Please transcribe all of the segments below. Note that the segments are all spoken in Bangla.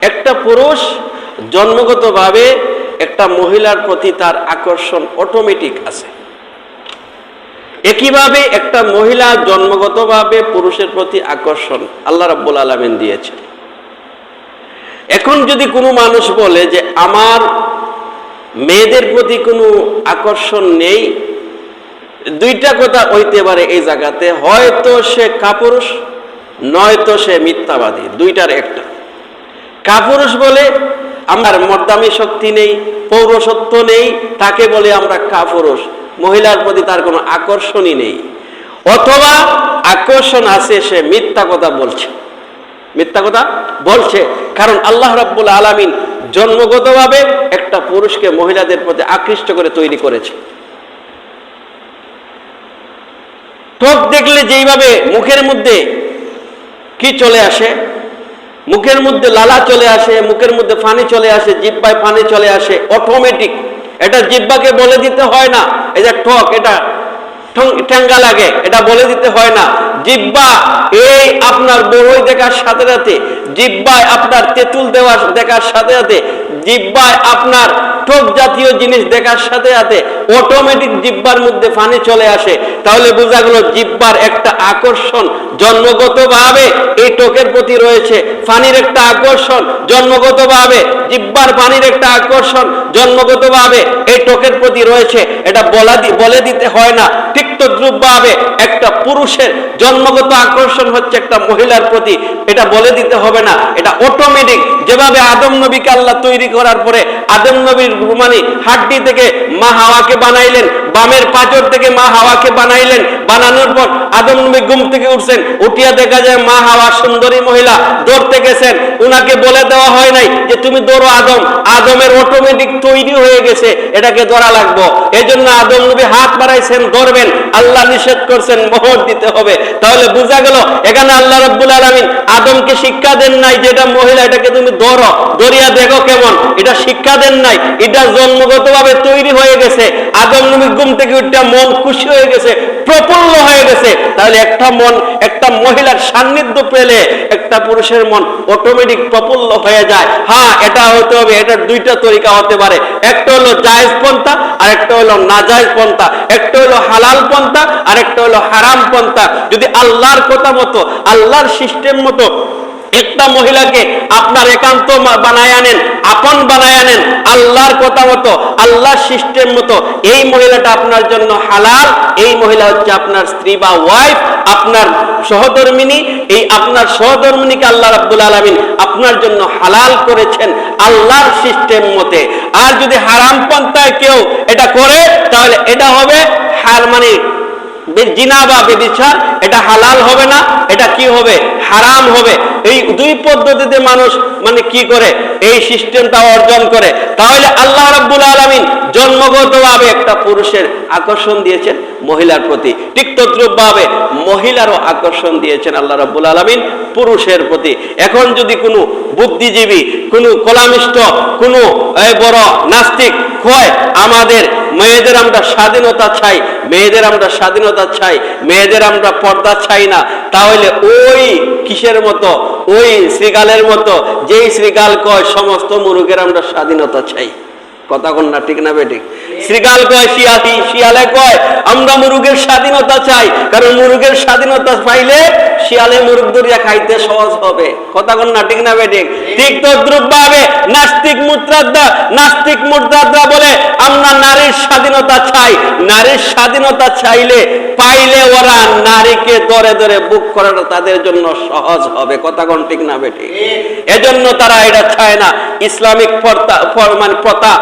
একটা পুরুষ জন্মগতভাবে একটা মহিলার প্রতি তার আকর্ষণ অটোমেটিক আছে। একইভাবে একটা মহিলা জন্মগতভাবে পুরুষের প্রতি আকর্ষণ আল্লাহ রাব্বুল আলমিন দিয়েছে এখন যদি কোনো মানুষ বলে যে আমার মেয়েদের প্রতি কোনো আকর্ষণ নেই, দুইটা কথা হইতে পারে এই জায়গাতে, হয়তো সে কাপুরুষ, নয়তো সে মিথ্যাবাদী, দুইটার একটা। কাপুরুষ বলে, আমার মর্দামি শক্তি নেই পৌরসত্ব নেই, তাকে বলে আমরা কাপুরুষ। মহিলার প্রতি তার কোনো আকর্ষণই নেই। অথবা আকর্ষণ আছে, সে মিথ্যা কথা বলছে। মিথ্যা কথা বলছে। কারণ আল্লাহ রাব্বুল আলামিন জন্মগতভাবে একটা পুরুষকে মহিলাদের প্রতি আকৃষ্ট করে তৈরি করেছে। ঠোক দেখলে যেইভাবে মুখের মধ্যে কি চলে আসে? মুখের মধ্যে লালা চলে আসে, মুখের মধ্যে ফানি চলে আসে, জিব্বায় ফানি চলে আসে অটোমেটিক এটা জিব্বাকে বলে দিতে হয় না, এই যে ঠক, এটা ঠ্যাঙ্গা লাগে, এটা বলে দিতে হয় না। জিব্বা, এই আপনার বড়ই দেখার সাথে সাথে, জিব্বায় আপনার তেঁতুল দেওয়া দেখার সাথে সাথে জিব্বায় আপনার ঠোক জাতীয় জিনিস দেখার সাথে সাথে অটোমেটিক জিব্বার মধ্যে পানি চলে আসে। তাহলে বোঝা গেল জিব্বার একটা আকর্ষণ জন্মগতভাবে এই টোকের প্রতি রয়েছে। পানির একটা আকর্ষণ জন্মগতভাবে, জিব্বার পানির একটা আকর্ষণ জন্মগতভাবে এই টোকের প্রতি রয়েছে। এটা বলা বলে দিতে হয় না। ঠিক তদ্রুপভাবে একটা পুরুষের জন্মগত আকর্ষণ হচ্ছে একটা মহিলার প্রতি। এটা বলে দিতে হবে না। এটা অটোমেটিক যেভাবে আদম নবীকে আল্লাহ তৈরি করার পরে আদম নবীর মানে হাড্ডি থেকে মা হাওয়াকে বানাইলেন, বামের পাঁচর থেকে মা হাওয়াকে বানাইলেন। বানানোর পর আদম নবী ঘুম থেকে উঠছেন, উঠিয়া দেখা যায় মা হাওয়া সুন্দরী মহিলা দৌড়তে গেছেন। উনাকে বলে দেওয়া হয় নাই যে, তুমি দৌড়ো আদম। আদমের অটোমেটিক তৈরি হয়ে গেছে, এটাকে ধরা লাগবো। এই জন্য আদম নবী হাত বাড়াইছেন, ধরবেন। আল্লাহ নিষেধ করছেন, মোহর দিতে হবে। তাহলে বোঝা গেল, এখানে আল্লাহ রব্বুল আলমিন আদমকে শিক্ষা দেন নাই যেটা মহিলা, এটাকে তুমি ধরো। ধরিয়া দেখো কেমন এটা শিক্ষা দেন নাই, এটা জন্মগতভাবে তৈরি হয়ে গেছে। আদম নবী ঘুম থেকে উঠটা মন খুশি হয়ে গেছে, প্রফুল্ল হয়ে গেছে। তাহলে একটা মন, একটা মহিলার সান্নিধ্য পেলে একটা পুরুষের মন অটোমেটিক প্রফুল্ল হয়ে যায়। হ্যাঁ এটা হতে হবে এটার দুইটা তরিকা হতে পারে। একটা হলো জায়েজ পন্থা আর একটা হলো নাজায়েজ পন্থা। একটা হলো হালাল পন্থা আর একটা হলো হারাম পন্থা। যদি আল্লাহর কথা মতো, আল্লাহর সিস্টেম মতো একটা মহিলাকে আপনার একান্ত বানায় আনেন, আপন বানায় আনেন, আল্লাহর কথা মতো, আল্লাহর সিস্টেম মতো, এই মহিলাটা আপনার জন্য হালাল, এই মহিলা হচ্ছে আপনার স্ত্রী বা ওয়াইফ আপনার সহধর্মিনী, এই আপনার সহধর্মিনীকে আল্লাহ রাব্বুল আলামিন আপনার জন্য হালাল করেছেন আল্লাহর সিস্টেম মতে। আর যদি হারাম পন্থায় কেউ এটা করে, তাহলে এটা হবে হার মানে জিনা বা বেবিচার, এটা হালাল হবে না, এটা কি হবে? হারাম হবে। এই দুই পদ্ধতিতে মানুষ মানে কি করে? এই সিস্টেমটা অর্জন করে। তাহলে আল্লাহ রাব্বুল আলামিন জন্মগতভাবে একটা পুরুষের আকর্ষণ দিয়েছেন মহিলার প্রতি। ঠিক তদ্রুপভাবে মহিলারও আকর্ষণ দিয়েছেন আল্লাহ রাব্বুল আলামিন পুরুষের প্রতি। এখন যদি কোনো বুদ্ধিজীবী, কোনো কলামিষ্ট, কোনো বড় নাস্তিক হয় আমাদের মেয়েদের আমরা স্বাধীনতা চাই, মেয়েদের আমরা স্বাধীনতা চাই, মেয়েদের আমরা পর্দা চাই না। তাহলে ওই কিসের মতো? ওই শ্রীগালের মতো, যেই শ্রীগাল কয়, সমস্ত মুরুগের আমরা স্বাধীনতা চাই। কথা কন্যা ঠিক না বেঠিক শ্রীগাল কয় শিয়ালি শিয়ালে কয় আমরা মুরুগের স্বাধীনতা চাই। কারণ মুরুগের স্বাধীনতা পাইলে শিয়ালে মুরুগ দরিয়া খাইতে সহজ হবে। কথা কোন না ঠিক না বেঠিক ঠিক? তদ্রুপ ভাবে নাস্তিক মুদ্রাদ্দা নাস্তিক মুদ্রাদ্দা বলে আমরা নারীর স্বাধীনতা চাই। নারীর স্বাধীনতা চাইলে পাইলে ওরা নারীকে দরে দরে বুক করাটা তাদের জন্য সহজ হবে। কথা কোন ঠিক না বেঠিক এজন্য তারা এটা চায় না। ইসলামিক মানে প্রথা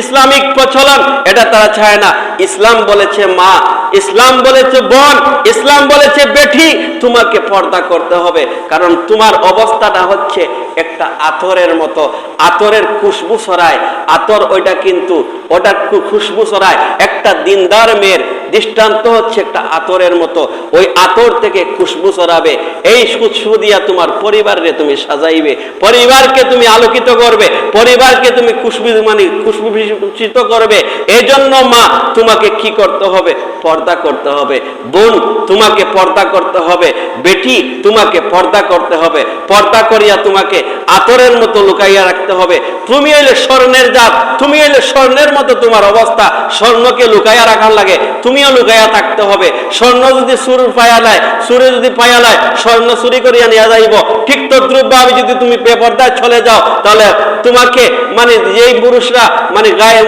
ইসলামিক প্রচলন এটা তারা চায় না। ইসলাম বলেছে মা, ইসলাম বলেছে বোন, ইসলাম বলেছে বেঠি তোমাকে পর্দা করতে হবে। কারণ তোমার অবস্থাটা হচ্ছে একটা আতরের মতো। আতরের খুশবু সরায় আতর ওইটা কিন্তু ওটা খুশবু সরায় একটা দিনদার মেয়ের দৃষ্টান্ত হচ্ছে একটা আতরের মতো। ওই আতর থেকে খুশবু ছড়াবে। এই খুশবু দিয়া তোমার পরিবারে তুমি সাজাইবে। পরিবারকে তুমি আলোকিত করবে। পরিবারকে তুমি খুশবু মানে খুশবু ভূষিত করবে। এজন্য মা, তোমাকে কি করতে হবে? পর্দা করতে হবে। বোন, তোমাকে পর্দা করতে হবে। বেটি, তোমাকে পর্দা করতে হবে। পর্দা করিয়া তোমাকে আতরের মতো লুকাইয়া রাখতে হবে। তুমি হইলে স্বর্ণের জাত। তুমি হইলে স্বর্ণের মতো তোমার অবস্থা। স্বর্ণকে লুকাইয়া রাখার লাগে। তুমিও লুকাইয়া থাকতে হবে। স্বর্ণ যদি সুর পায়া লায় সুরে যদি পায়া লায় স্বর্ণ চুরি করিয়া নিয়ে যাইব। ঠিক তদ্রুপভাবে যদি তুমি বেপর্দায় চলে যাও, তাহলে তোমাকে মানে যেই পুরুষরা মানে গায়ে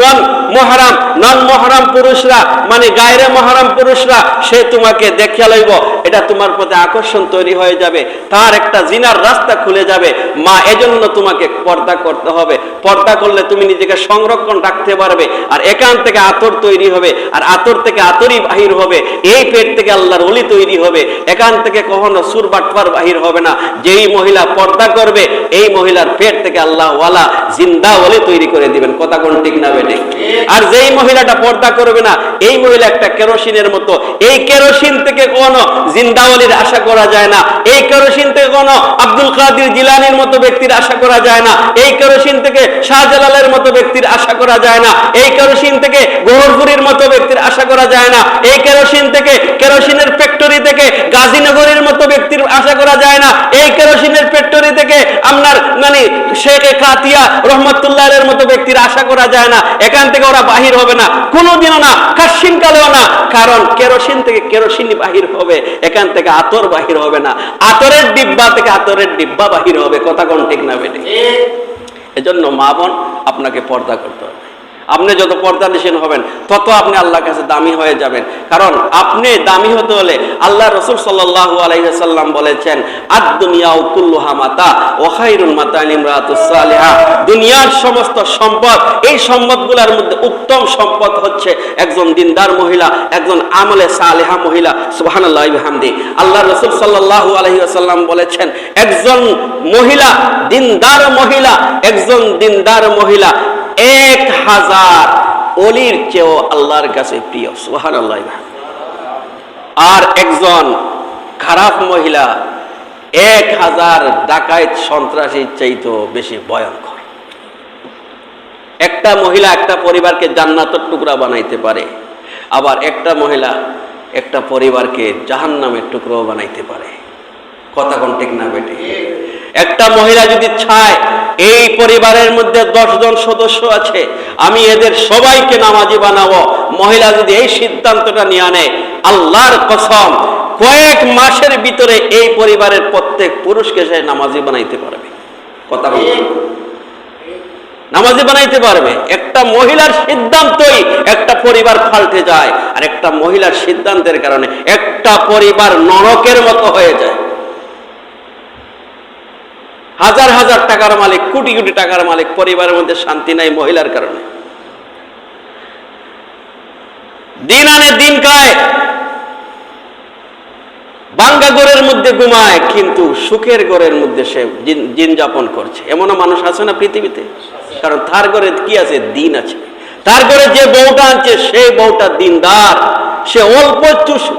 নন মহারাম নন মহারাম পুরুষরা মানে গায়রে মহারাম পুরুষরা, সে তোমাকে দেখিয়া লইব। এটা তোমার প্রতি আকর্ষণ তৈরি হয়ে যাবে। তার একটা জিনার রাস্তা খুলে যাবে। মা, এজন্য তোমাকে পর্দা করতে হবে। পর্দা করলে তুমি নিজেকে সংরক্ষণ রাখতে পারবে আর এখান থেকে আতর তৈরি হবে আর আতর থেকে আতরই বাহির হবে। এই পেট থেকে আল্লাহর অলি তৈরি হবে। এখান থেকে কখনো সুর বাটফার বাহির হবে না। যেই মহিলা পর্দা করবে, এই মহিলার পেট থেকে আল্লাহ ওয়ালা জিন্দা ওলি তৈরি করে দিবেন। কথা কোন ঠিক না বেটে আর যেই মহিলাটা পর্দা করবে না, এই মহিলা একটা কেরোসিনের মতো। এই কেরোসিন থেকে কোনো জিন্দাওয়ালির আশা করা যায় না। এই কেরোসিন থেকে কোনো আব্দুল কাদির জিলানির মতো ব্যক্তির আশা করা যায় না। এই কেরোসিন থেকে শাহজালালের মতো ব্যক্তির আশা করা যায় না। এই কেরোসিন থেকে গোহরপুরীর মতো ব্যক্তির আশা করা যায় না। এই কেরোসিন থেকে কেরোসিনের ফ্যাক্টরি থেকে গাজীনগরের মতো ব্যক্তির আশা করা যায় না। এই কেরোসিনের ফ্যাক্টরি থেকে আপনার মানে শেখ কাতিয়া রহমতুল্লাহের মতো ব্যক্তির আশা করা যায় না। এখান থেকে ওরা বাহির হবে না। কোনোদিনও না কাশিন কালেও না। কারণ কেরোসিন থেকে কেরোসিনই বাহির হবে। এখান থেকে আতর বাহির হবে না। আতরের ডিব্বা থেকে আতরের ডিব্বা বাহির হবে। কথা কোন ঠিক না বেটে এজন্য মা বোন আপনাকে পর্দা করতে হবে। আপনি যত পর্দানিসীন হবেন, তত আপনি আল্লাহর কাছে দামি হয়ে যাবেন। কারণ আপনি দামি হতে হলে আল্লাহ রসুল সাল্লাহ আলাইসাল্লাম বলেছেন আদ দুনিয়া কুল্লুহা মাতা ও খাইরুল মাতা নিমরাতুসালিহা দুনিয়ার সমস্ত সম্পদ, এই সম্পদগুলোর মধ্যে উত্তম সম্পদ হচ্ছে একজন দিনদার মহিলা, একজন আমলে সালেহা মহিলা। সুবহানাল্লাহ হামদি আল্লাহ রসুল সাল্লাহ আলহিহাসাল্লাম বলেছেন, একজন মহিলা দিনদার মহিলা, একজন দিনদার মহিলা এক হাজার অলির চেয়েও আল্লাহর কাছে প্রিয় সুহান আল্লাহ আর একজন খারাপ মহিলা এক হাজার ডাকায়ত সন্ত্রাসীর চাইতেও বেশি ভয়ঙ্কর। একটা মহিলা একটা পরিবারকে জান্নাতের টুকরা বানাইতে পারে, আবার একটা মহিলা একটা পরিবারকে জাহান্নামের টুকরো বানাইতে পারে। কথা কোন ঠিক না বেটে একটা মহিলা যদি চায় এই পরিবারের মধ্যে জন সদস্য আছে। আমি এদের সবাইকে নামাজি বানাবো। মহিলা যদি এই সিদ্ধান্তটা নিয়ে আনে, আল্লাহর কসম, কয়েক মাসের ভিতরে এই পরিবারের প্রত্যেক পুরুষকে সে নামাজি বানাইতে পারবে। কথা বলতে নামাজি বানাইতে পারবে। একটা মহিলার সিদ্ধান্তই একটা পরিবার পাল্টে যায়, আর একটা মহিলার সিদ্ধান্তের কারণে একটা পরিবার নরকের মতো হয়ে যায়। হাজার হাজার টাকার মালিক, কোটি কোটি টাকার মালিক, পরিবারের মধ্যে শান্তি নাই মহিলার কারণে। দিন আনে দিন খায়। বাঙ্গা ঘরের মধ্যে ঘুমায়, কিন্তু সুখের ঘরের মধ্যে সে দিন- যাপন করছে। এমনও মানুষ আছে না পৃথিবীতে? কারণ তার গড়ে কি আছে? দিন আছে। তার ঘরে যে বউটা আনছে, সেই বউটা দিনদার। সে অল্প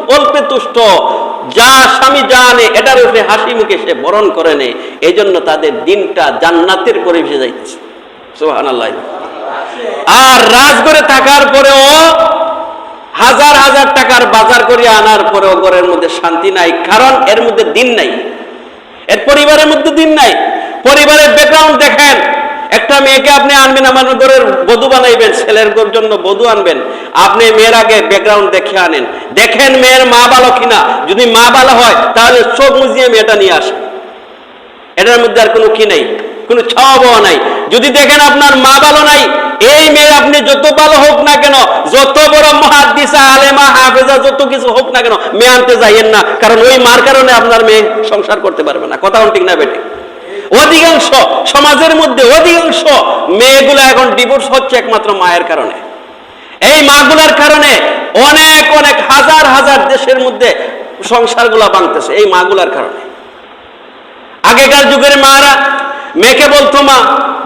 অল্পে তুষ্ট। যা স্বামী আনে এটার উপরে হাসি মুখে সে বরণ করে নেয়। এই জন্য তাদের দিনটা জান্নাতের পরিবেশে যাইতেছে। সোহান আর রাজগড়ে থাকার পরেও হাজার হাজার টাকার বাজার করে আনার পরেও ঘরের মধ্যে শান্তি নাই, কারণ এর মধ্যে দিন নাই। এর পরিবারের মধ্যে দিন নাই। পরিবারের ব্যাকগ্রাউন্ড দেখেন মেয়েকে আপনি আনবেন, আমার ঘরের বধু বানাইবেন, ছেলের জন্য বধু আনবেন। আপনি মেয়ের আগে ব্যাকগ্রাউন্ড দেখে আনেন। দেখেন মেয়ের মা ভালো কিনা। যদি মা ভালো হয়, তাহলে চোখ মুজিয়ে মেয়েটা নিয়ে আসে এটার মধ্যে আর কোনো কি নাই? কোনো ছাওয়া পাওয়া নাই। যদি দেখেন আপনার মা ভালো নাই, এই মেয়ে আপনি যত ভালো হোক না কেন, যত বড় মহাদিসা, আলেমা, হাফেজা, যত কিছু হোক না কেন, মেয়ে আনতে যাইয়েন না। কারণ ওই মার কারণে আপনার মেয়ে সংসার করতে পারবে না। কথা ঠিক না বেটে অধিকাংশ সমাজের মধ্যে অধিকাংশ মেয়েগুলো এখন ডিভোর্স হচ্ছে একমাত্র মায়ের কারণে। এই মাগুলার কারণে অনেক অনেক হাজার হাজার দেশের মধ্যে সংসারগুলা বানতেছে এই মাগুলার কারণে। আগেকার যুগের মারা মেয়েকে বলতো, মা,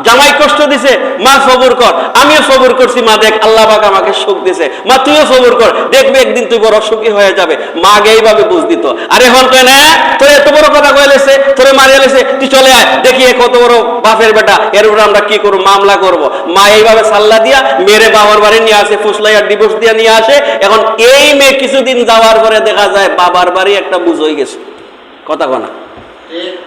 জামাই কষ্ট দিছে, মা সবুর কর। আমিও সবুর করছি, মা, দেখ, আল্লাহ পাক আমাকে সুখ দিছে। মা, তুইও সবুর কর, দেখবে একদিন তুই বড় সুখী হয়ে যাবে। মা আগে এইভাবে বুঝ দিত। আর এখন কয় না, তোর এত বড় কথা কয়ে লেছে, তোরে মারিয়ে লেছে, তুই চলে আয়, দেখি কত বড় বাপের বেটা, এর উপরে আমরা কি করব, মামলা করব? মা এইভাবে সাল্লা দিয়া মেরে বাবার বাড়ি নিয়ে আসে, ফুসলাইয়া ডিভোর্স দিয়া নিয়ে আসে। এখন এই মেয়ে কিছুদিন যাওয়ার পরে দেখা যায় বাবার বাড়ি একটা বুঝ হয়ে গেছে। কথা কনা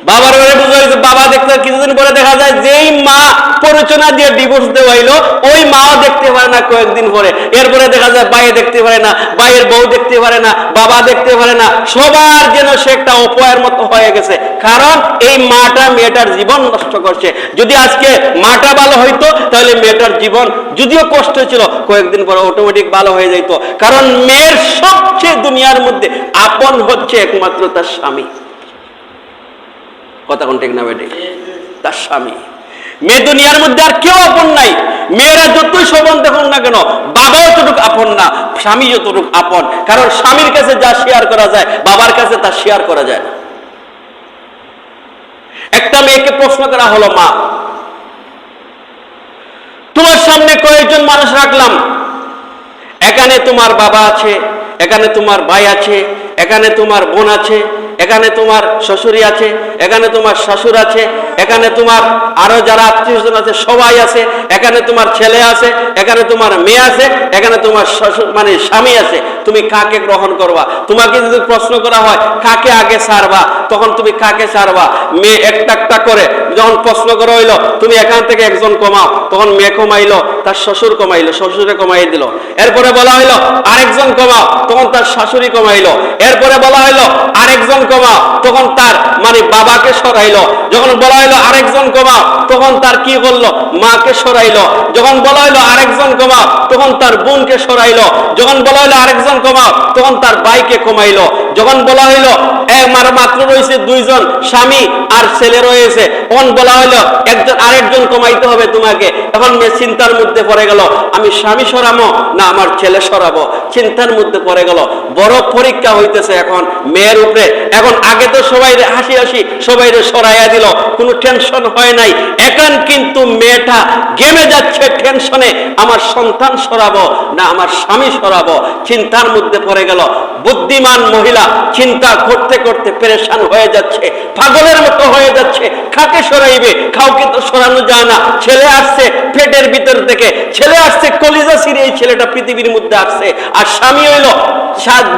বাবার বুঝা হয়েছে বাবা দেখতে কিছুদিন পরে দেখা যায় যেই মা প্ররোচনা দিয়ে ডিভোর্স দেওয়াইলো ওই মাও দেখতে পারে না কয়েকদিন পরে। এরপরে দেখা যায় বাইরে দেখতে পারে না বাইরের বউ দেখতে পারে না, বাবা দেখতে পারে না, সবার যেন সে একটা অপয়ের মতো হয়ে গেছে। কারণ এই মাটা মেয়েটার জীবন নষ্ট করছে। যদি আজকে মাটা ভালো হইতো, তাহলে মেয়েটার জীবন যদিও কষ্ট ছিল, কয়েকদিন পরে অটোমেটিক ভালো হয়ে যাইতো। কারণ মেয়ের সবচেয়ে দুনিয়ার মধ্যে আপন হচ্ছে একমাত্র তার স্বামী। কথা কোন ঠিক না বেটে তার স্বামী। মেয়ে দুনিয়ার মধ্যে আর কেউ আপন নাই। মেয়েরা যতই সবন দেখুন না কেন বাবা যতটুকু আপন না, স্বামী যতটুকু আপন। কারণ স্বামীর কাছে যা শেয়ার করা যায়, বাবার কাছে তা শেয়ার করা যায় না। একটা মেয়েকে প্রশ্ন করা হলো, মা, তোমার সামনে কয়েকজন মানুষ রাখলাম। এখানে তোমার বাবা আছে, এখানে তোমার ভাই আছে, এখানে তোমার বোন আছে এখানে তোমার শ্বশুরি আছে, এখানে তোমার শ্বশুর আছে, এখানে তোমার আরও যারা আত্মীয় স্বজন আছে, সবাই আছে, এখানে তোমার ছেলে আছে, এখানে তোমার মেয়ে আছে, এখানে তোমার শ্বশুর মানে স্বামী আছে। তুমি কাকে গ্রহণ করবা? তোমাকে যদি প্রশ্ন করা হয়, কাকে আগে ছাড়বা তখন তুমি কাকে ছাড়বা মেয়ে একটা একটা করে যখন প্রশ্ন করা হইল, তুমি এখান থেকে একজন কমাও। তখন মেয়ে কমাইলো, তার শ্বশুর কমাইলো, শ্বশুরে কমাই দিল। এরপরে বলা হইল, আরেকজন কমাও। তার শাশুড়ি কমাইলো। এরপরে বলা হইল, আরেকজন কমাও তখন তার মানে বাবাকে সরাইলো। যখন বলা হইল, আরেকজন কমাও তখন তার কি করল? মাকে সরাইলো। যখন বলা হইল, আরেকজন কমাও তখন তার বোনকে সরাইলো। যখন বলা হইল, আরেকজন কমাও তখন তার ভাইকে কমাইলো। যখন বলা হইল একমার মাত্র রয়েছে দুইজন স্বামী আর ছেলে রয়েছে, তখন বলা হইল, একজন আরেকজন কমাইতে হবে তোমাকে। মেয়ে চিন্তার মধ্যে পড়ে গেল, আমি স্বামী সরাবো না আমার ছেলে সরাবো? চিন্তার মধ্যে পড়ে গেল, বড় পরীক্ষা হইতেছে এখন মেয়ের উপরে। এখন আগে তো সবাই হাসি হাসি সবাই সরাইয়া দিল, কোনো টেনশন হয় নাই। এখন কিন্তু মেয়েটা গেমে যাচ্ছে টেনশনে আমার সন্তান সরাবো না আমার স্বামী সরাবো? চিন্তার মধ্যে পড়ে গেল, বুদ্ধিমান মহিলা চিন্তা করতে করতে পেরেশান হয়ে যাচ্ছে, পাগলের মতো হয়ে যাচ্ছে কাকে সরাইবে, কাউকে তো সরানো যায় না। ছেলে আসছে পেটের ভিতর থেকে, ছেলে আসছে কলিজা সিরে এই ছেলেটা পৃথিবীর মধ্যে আসছে। আর স্বামী হইল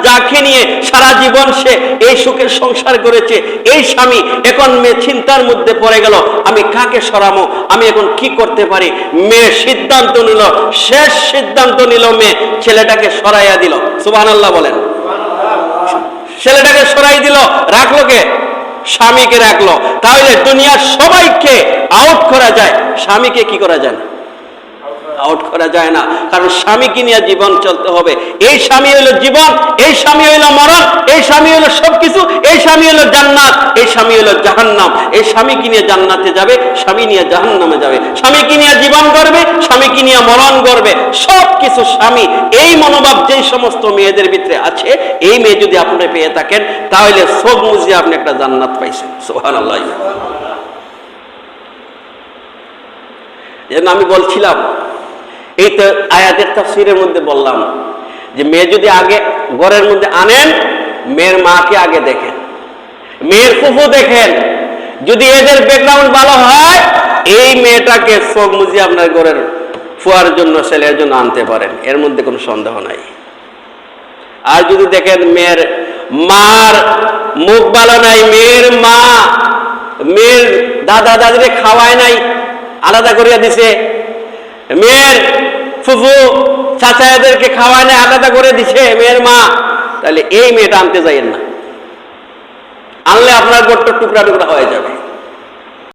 যাকে নিয়ে সারা জীবন সে এই সুখের সংসার করেছে, এই স্বামী এখন মেয়ে চিন্তার মধ্যে পড়ে গেল, আমি কাকে সরামো, আমি এখন কি করতে পারি? মেয়ে সিদ্ধান্ত নিল, শেষ সিদ্ধান্ত নিল মেয়ে, ছেলেটাকে সরাইয়া দিল। সুবহানাল্লাহ বলেন। ছেলেটাকে সরাই দিল, রাখল কে? স্বামীকে রাখল। তাহলে দুনিয়ার সবাইকে আউট করা যায়, স্বামীকে কি করা যায় না? আউট করা যায় না। কারণ স্বামীকে নিয়ে জীবন চলতে হবে। এই স্বামী হলো জীবন, এই স্বামী হলো মরণ, এই স্বামী হলো সবকিছু, এই স্বামী হলো জান্নাত, এই স্বামী হলো জাহান্নাম। এই স্বামীকে নিয়ে জান্নাতে যাবে, স্বামী নিয়ে জাহান্নামে যাবে। স্বামীকে নিয়ে জীবন করবে স্বামীকে নিয়ে মরণ করবে সব কিছু স্বামী, এই মনোভাব যেই সমস্ত মেয়েদের ভিতরে আছে, এই মেয়ে যদি আপনি পেয়ে থাকেন, তাহলে সব মুজিয়ে আপনি একটা জান্নাত পাইছেন। সোহান আল্লাহ আমি বলছিলাম এই তো আয়াতের তাফসিরের মধ্যে বললাম যে মেয়ে যদি আগে ঘরের মধ্যে আনেন, মেয়ের মাকে আগে দেখেন। মেয়ের ফুফু দেখেন। যদি এদের ব্যাকগ্রাউন্ড ভালো হয়, এই মেয়েটাকে চোখ মুজিয়ে আপনার ঘরের ফুয়ার জন্য, ছেলের জন্য আনতে পারেন। এর মধ্যে কোনো সন্দেহ নাই। আর যদি দেখেন মেয়ের মার মুখ ভালো নাই, মেয়ের মা, মেয়ের দাদা দাদিরে খাওয়ায় নাই, আলাদা করিয়া দিছে মেয়ের ফুফু চাচাদেরকে খাওয়ানে আলাদা করে দিছে, মেয়ের মা। তাহলে এই মেয়েটা আনতে যাইয়েন না। আনলে আপনার গোটটা টুকরা টুকরা হয়ে যাবে।